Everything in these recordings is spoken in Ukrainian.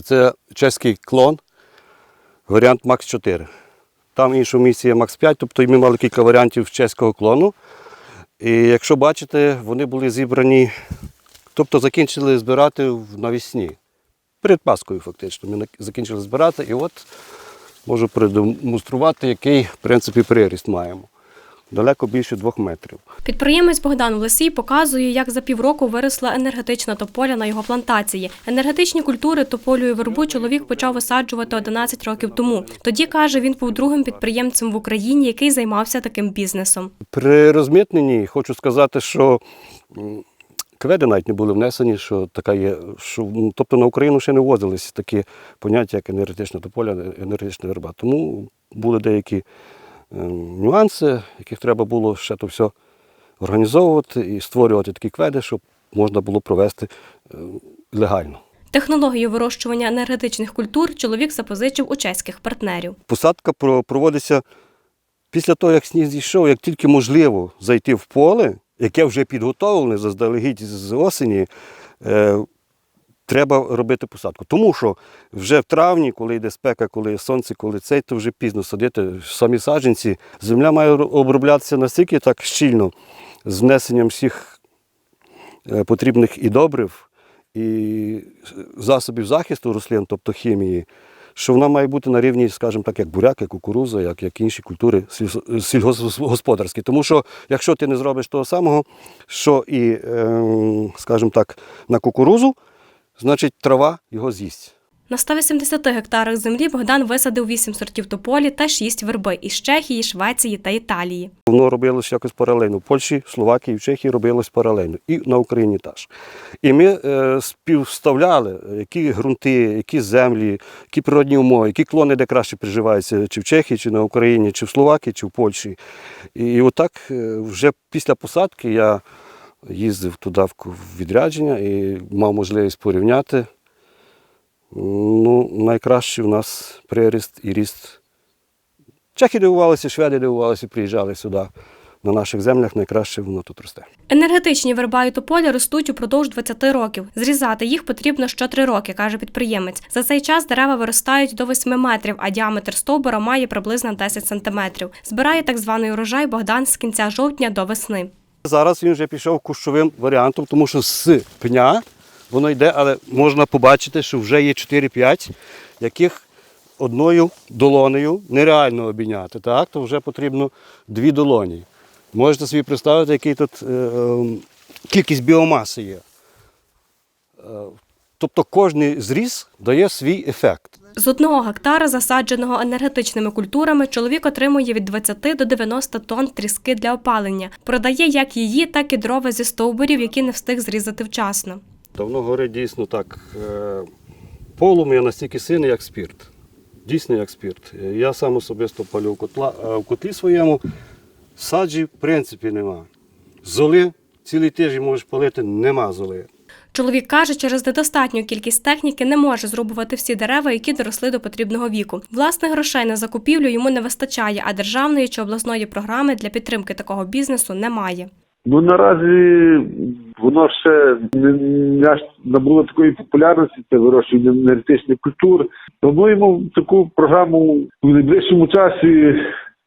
Це чеський клон, варіант Макс 4. Там місці є Макс 5, тобто ми мали кілька варіантів чеського клону. І якщо бачите, вони були зібрані, тобто закінчили збирати навесні. Перед Паскою фактично. Ми закінчили збирати і от можу продемонструвати, який в принципі приріст маємо. Далеко більше двох метрів. Підприємець Богдан Влесій показує, як за півроку виросла енергетична тополя на його плантації. Енергетичні культури тополю і вербу чоловік почав висаджувати 11 років тому. Тоді каже, він був другим підприємцем в Україні, який займався таким бізнесом. При розмитненні хочу сказати, що кведи навіть не були внесені, що така є. Що, тобто на Україну ще не ввозились такі поняття, як енергетична тополя, енергетична верба. Тому були деякі нюанси, яких треба було ще то все організовувати і створювати такі кведи, щоб можна було провести е, легально. Технологію вирощування енергетичних культур чоловік запозичив у чеських партнерів. Посадка проводиться після того, як сніг зійшов, як тільки можливо зайти в поле, яке вже підготовлене заздалегідь з осені, е, треба робити посадку. Тому що вже в травні, коли йде спека, коли є сонце, коли цей, то вже пізно садити самі саджанці. Земля має оброблятися настільки так щільно з внесенням всіх е, потрібних і добрив, і засобів захисту рослин, тобто хімії, що вона має бути на рівні, скажімо так, як буряк, як кукуруза, як, як інші культури сільгосподарські. Тому що якщо ти не зробиш того самого, що і, ем, скажімо так, на кукурузу, значить трава його з'їсть. На 180 гектарах землі Богдан висадив 8 сортів тополі та 6 верби із Чехії, Швеції та Італії. Воно робилось якось паралельно. В Польщі, Словакії, в Чехії робилось паралельно. І на Україні теж. І ми е, співставляли, які ґрунти, які землі, які природні умови, які клони де краще приживаються, чи в Чехії, чи на Україні, чи в Словакії, чи в Польщі. І отак е, вже після посадки я їздив туди в відрядження і мав можливість порівняти. Ну, найкращий у нас приріст і ріст Чехи дивувалися, шведи дивувалися, приїжджали сюди. На наших землях найкраще воно тут росте. Енергетичні верба і тополі ростуть упродовж 20 років. Зрізати їх потрібно що 3 роки, каже підприємець. За цей час дерева виростають до 8 метрів, а діаметр стовбура має приблизно 10 сантиметрів. Збирає так званий урожай Богдан з кінця жовтня до весни. Зараз він вже пішов кущовим варіантом, тому що з пня воно йде, але можна побачити, що вже є 4-5, яких одною долонею нереально обійняти. Так? То вже потрібно дві долоні. Можете собі представити, який тут е, е, кількість біомаси є. Е, тобто кожний зріз дає свій ефект. З одного гектара, засадженого енергетичними культурами, чоловік отримує від 20 до 90 тонн тріски для опалення. Продає як її, так і дрова зі стовбурів, які не встиг зрізати вчасно. Давно горить дійсно так. е, Полум'я настільки сильний, як спірт. Дійсно, як спірт. Я сам особисто палю в, котла, е, в котлі своєму. Саджі, в принципі, нема. Золи цілий тиждень можеш палити, нема золи. Чоловік каже, через недостатню кількість техніки не може зрубувати всі дерева, які доросли до потрібного віку. Власних грошей на закупівлю йому не вистачає, а державної чи обласної програми для підтримки такого бізнесу немає. Ну наразі воно ще не, аж набуло такої популярності, це вирощування енергетичних культур. Плануємо таку програму в найближчому часі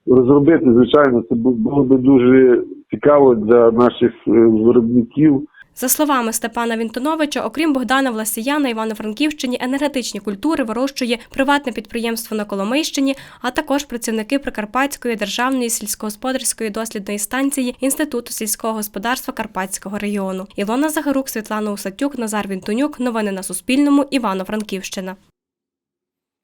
розробити. Звичайно, це було би дуже цікаво для наших е, виробників. За словами Степана Вінтоновича, окрім Богдана Власія на Івано-Франківщині енергетичні культури вирощує приватне підприємство на Коломийщині, а також працівники Прикарпатської державної сільськогосподарської дослідної станції Інституту сільського господарства Карпатського регіону. Ілона Загарук, Світлана Усатюк, Назар Вінтонюк. Новини на Суспільному. Івано-Франківщина.